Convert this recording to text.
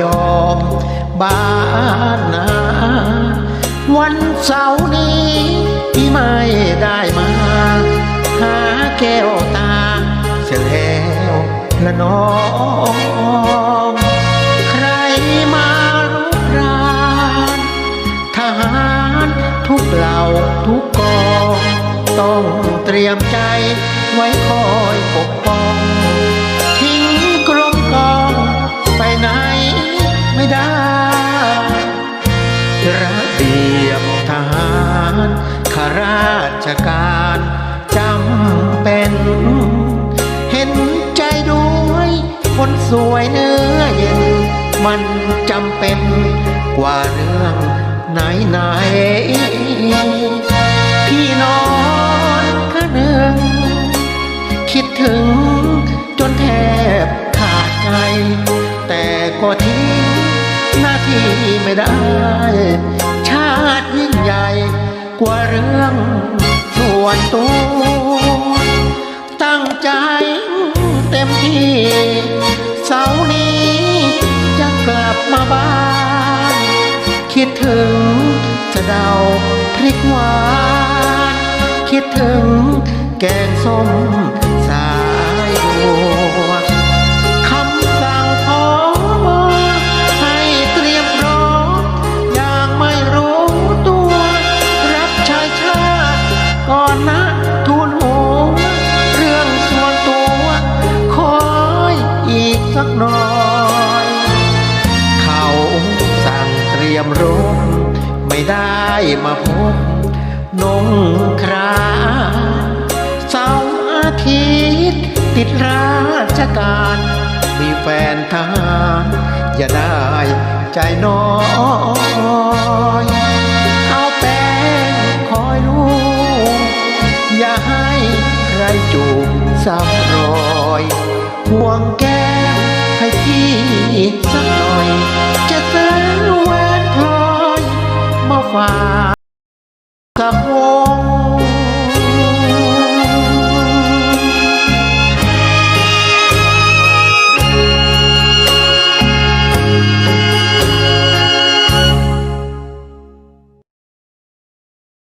ยอมบ้านนา วันเสาร์นี้ที่ไม่ได้มา หาแก้วตาเสียแล้วละน้องใครมารุกรานทหารทุกเหล่าทุกกอง ต้องเตรียมใจไว้คอยปกป้อง ราชการจำเป็น เห็นใจด้วย คนสวยเนื้อเย็น มันจำเป็นกว่าเรื่องไหนไหนพี่น้อนข้าหนึ่ง คิดถึงจนแทบขาดใจ แต่ก็ทิ้งหน้าที่ไม่ได้ ชาติยิ่งใหญ่ กว่าเรื่องส่วนตัวตั้งใจเต็มที่ เสาร์นี้จะกลับมาบ้าน คิดถึงจะเดาพริกหวาน คิดถึงแกงส้ม สักหน่อย เขาสั่งเตรียมรบไม่ได้มาพบนงคราเสาร์อาทิตย์ ติดราชการ มีแฟนทหารอย่าได้ใจน้อยเอาแป้งคอยลูกอย่าให้ใครจูบซ้ำรอยห่วงแก้ พี่สักหน่อยจะ